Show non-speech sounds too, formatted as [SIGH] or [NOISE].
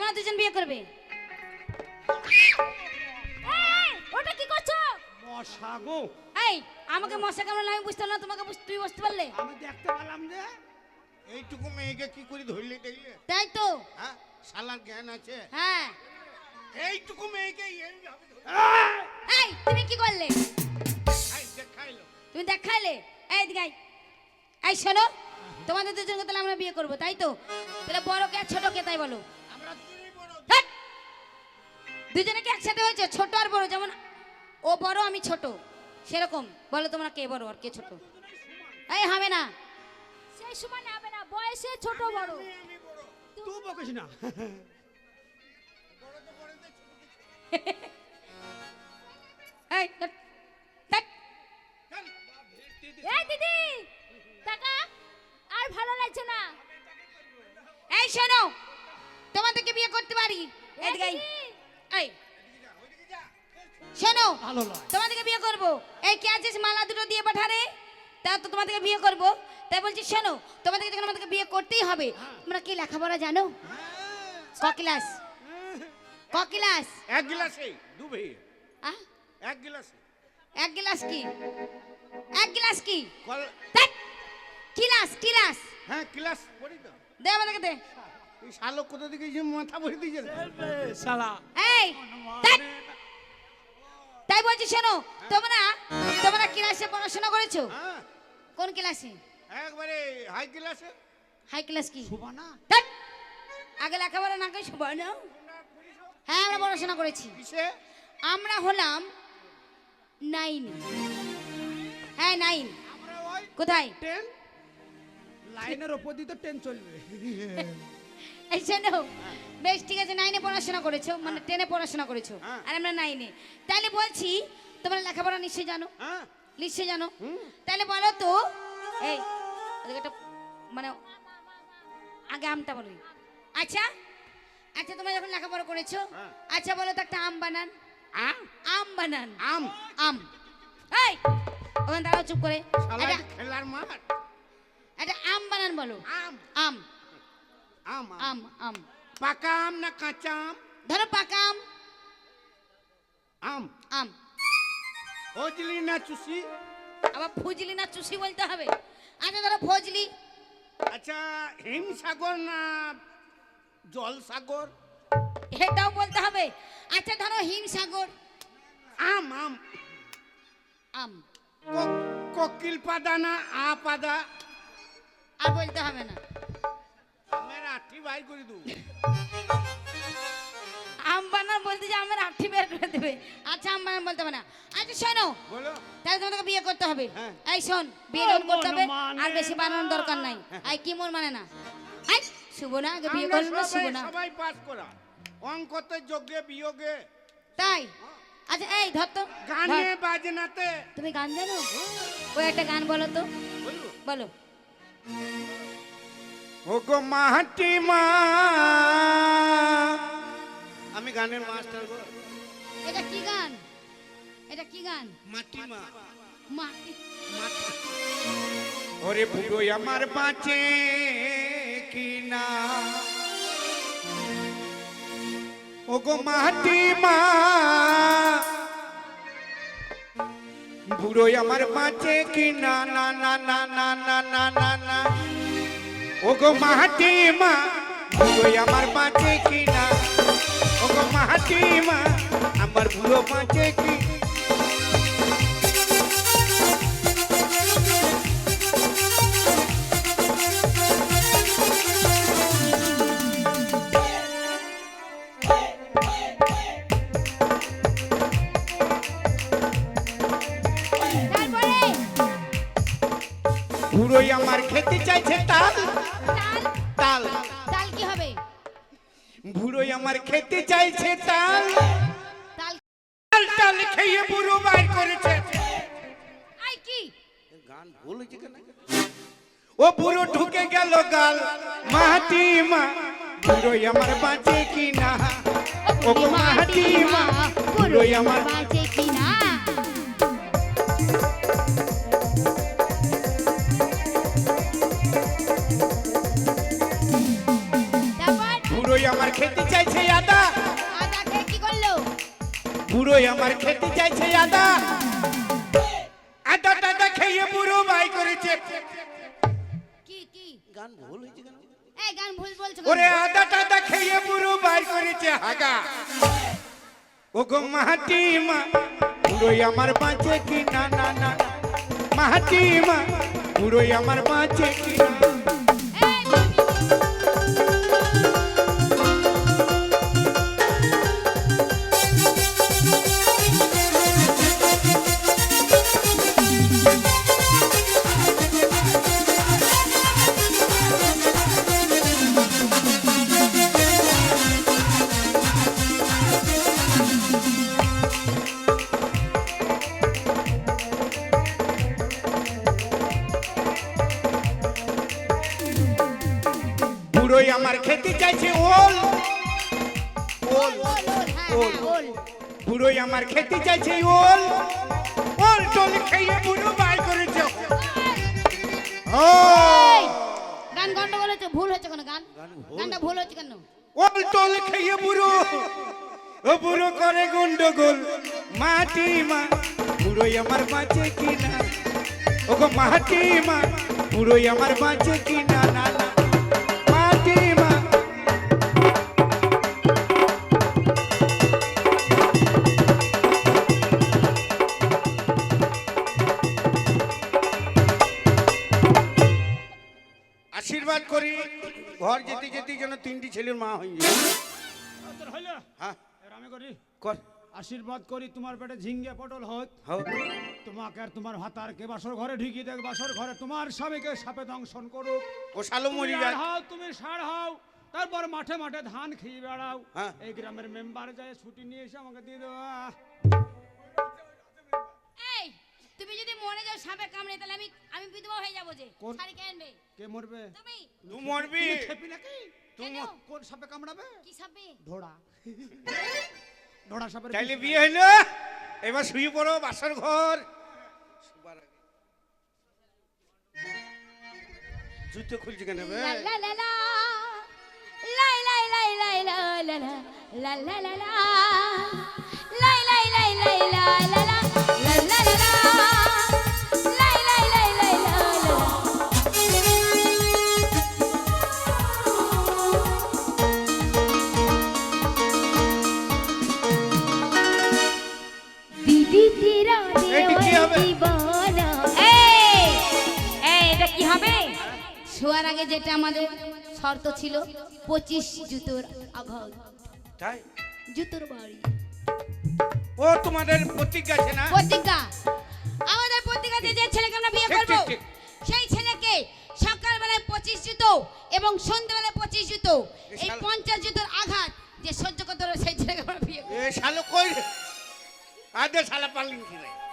তোমরা দুজন বিয়ে করবে। ওটা কি করছ? মশা গো। এই আমাকে মশা কামড়ালে আমি বুঝতে পারলাম না, তোমাকে বুঝ- তুমি বুঝতে পারলে? আমি দেখতে পেলাম যে এইটুকু মেয়েকে কি করে ধরলে দেখলে? তাই তো। হ্যাঁ শালার জ্ঞান আছে। হ্যাঁ। এইটুকু মেয়েকে এই তুমি কি করলে? এই দেখাইলো। তুমি দেখাইলে? এই দিগাই এই শোনো তোমাদের দুজনকে তাহলে আমরা বিয়ে করব তাই তো? তাহলে বড় কে ছোট কে তাই বলো। দুজনে কি একসাথে হয়েছে? ছোট আর বড় যেমন ও বড় আমি ছোট। সেরকম। বলো তোমরা কে বড় আর কে ছোট? এই হবে না। সেই সময় হবে না। বয়সে ছোট বড়। তুই বকিস না। এই। এই দিদি! টাকা? আর ভালো লাগছে না। এই শোনো। তোমাদেরকে বিয়ে করতে পারি? এই এদিকে এই। শোনো তোমাদেরকে বিয়ে করব। এই কে আছিস? মালা দুটো দিয়ে পাঠারে তা তো তোমাদেরকে বিয়ে করব। তাই বলছি শোনো তোমাদেরকে যখন আমাদেরকে বিয়ে করতেই হবে। তোমরা কি লেখাপড়া জানো? ক ক্লাস? ক ক্লাস? এক গিলাসে দুবে? এক গিলাসে। এক গ্লাস কি? এক গ্লাস কি! Class class. হ্যাঁ ক্লাস পড়ি তো। দে আমাদেরকে দে। এই শালক কোথা থেকে যে মাথা ভরে দিয়েছে? শালা। এই তাই বলছি শোনো তোমরা তোমরা ক্লাসে পড়াশোনা করেছ? হ্যাঁ। কোন ক্লাসে একবারে হাই ক্লাসে হাই ক্লাস কি? শোভা না ধ্যাৎ! আগে লেখাপড়া না করে সবাই না হ্যাঁ আমরা পড়াশোনা করেছি। আমরা হলাম নাইন হ্যাঁ নাইন আমরা কোথায়? ট্রেন লাইনের ওপর দিয়ে তো ট্রেন চলবে। [LAUGHS] এই শোনো বেশ ঠিক আছে নাইনে পড়াশোনা করেছ মানে টেনে পড়াশোনা করেছ হ্যাঁ। আর আমরা নাইনে। তাহলে বলছি তোমরা লেখাপড়া নিশ্চয়ই জানো? হ্যাঁ। নিশ্চয়ই জানো? তাহলে বলো তো এই একটা মানে আগে আমটা বলি। আচ্ছা আচ্ছা তোমরা যখন লেখাপড়া করেছ হ্যাঁ। আচ্ছা বলো তো একটা আম বানান। আম? আম বানান। আম? আম। এই ওখানে দাঁড়াও চুপ করে। খেলার মাঠ। একটা আম বানান বলো। আম। আম। আম আম আম পাকা আম না কাঁচা আম ধরো পাকা আম আম আম ফজলি না চুষি আবার ফজলি না চুষি বলতে হবে আচ্ছা ধরো ফজলি আচ্ছা হিমসাগর না জল সাগর এটাও বলতে হবে আচ্ছা ধরো হিমসাগর আম আম আম কোকিল পাদা না আ পাদা আর বলতে হবে না আমের আঠি বাইর করে দু আম বলতে যে আমার আঠি বের করে দেবে। আচ্ছা আম বলতে হবে না। শোনো। বলো। তাহলে তোমাকে বিয়ে করতে হবে। এই শোন বিয়ে ও, যখন করতে হবে আর বেশি বানানোর না। দরকার নাই। আই কি মন মানে না? আই শুভ না আগে বিয়ে আমরা না শুভ না? সবাই পাস করা। অঙ্কতে যোগে বিয়োগে। তাই? আচ্ছা এই ধর তো গানে বাজনাতে। তুমি গান জানো? ওই একটা গান বলো তো। বলো। ও গো মাটি মা। আমি গানের মাস্টার গো। এটা কি গান? এটা কি গান? মাটি মা। মাটি। ওরে বুড়ো আমার বাঁচে কি না ও গো মাটি মা। বুড়ো আমার বাঁচে কি না না না না না না না না না। ওগো মাহাতে মা ভুলো আমার বাঁচে কিনা? ওগো মাহাতে মা আমার ভুলো বাঁচে কিনা? আমার খেতে চাইছে তাল। তাল। তাল। তাল কি হবে? বুড়োই আমার খেতে চাইছে তাল। তাল। তাল খেয়ে বুড়ো বাইর করেছে। আই কি? গান বলেছে কেন? ও বুড়ো ঢুকে গেল গাল। মাটি মা বুড়োই আমার বাঁচে কি না ও মাটি মা বুড়োই আমার বাঁচে কি না আমার খেতে চাইছে আদা? আদা টাদা খেয়ে বুড়ো বাই করেছে। কি কি? গান ভুল হয়েছে কেন? এই গান ভুল বলছো ওরে? আদা টাদা খেয়ে বুড়ো বাই করেছে হাগা। ও গো মাহাটি মা বুড়োই আমার বাঁচে কি না না না। মাহাটি মা বুড়োই আমার বাঁচে কি না। ওল। ওল ওল, ওল, হ্যাঁ। হ্যাঁ। বুড়োই আমার খেতে চাইছে ওল। ওল টোল খেয়ে বুড়ো বাই করেছে। গান গন্ডগোল হচ্ছে ভুল হচ্ছে কেন গান? গানটা ভুল হচ্ছে কেন? ওল টোল খেয়ে বুড়ো। ও বুড়ো করে গন্ডগোল। মাটি মা বুড়োই আমার বাঁচে কি না ও গো মাটি মা বুড়োই আমার বাঁচে কি না না তিনটি ছেলের মা হয়ে হইল হ্যাঁ। আমি করি। কর। আশীর্বাদ করি তোমার পেটে ঝিঙ্গে পটল হোক। তোমাকে আর তোমার ভাতারকে বাসর ঘরে ঢুকিয়ে দেখ বাসর ঘরে তোমার স্বামীকে সাপে দংশন করুক। ও শালো মরি তুমি হও তুমি সার হও তারপর মাঠে মাঠে ধান খেয়ে বেড়াও। হ্যাঁ। এই গ্রামের মেম্বার যায় ছুটি নিয়ে এসে আমাকে দিয়ে দেওয়া এই তুমি যদি মরে যাও সাপে কামড়ে তাহলে আমি আমি বিধবা হয়ে যাব যে। কে আনবে? কে মরবে? তুমি। মরবি। খেপি নাকি? তুই কেন? সাপে কামড়াবে? কি সাপে? ধোড়া ধোড়া [LAUGHS] সাপের তাইলে বিয়ে হইল এবার শুয়ে পড়ো বাসর ঘর। জুতো খুলছে কেন বে? লা লা লা লা। লাই লাই লাই লাই লা লা লা লা লা লা লা। এটা কি হবে? শোয়ার আগে যেটা আমাদের শর্ত ছিল পঁচিশ জুতোর আঘাত। তাই? জুতোর বাড়ি। ও তোমাদের প্রতিজ্ঞা আছে না? প্রতিজ্ঞা। আমাদের প্রতিজ্ঞাতে যে ছেলেকে আমরা বিয়ে করব। সেই ছেলেকে সকালবেলায় পঁচিশ জুতো এবং সন্ধ্যেবেলায় পঁচিশ জুতো। এই পঞ্চাশ জুতোর আঘাত যে সহ্য করতে পারবে সেই ছেলেকে আমরা বিয়ে করব। এ শালো কই? ಅದೇ ಸಾಲ ಪಾಲಿನ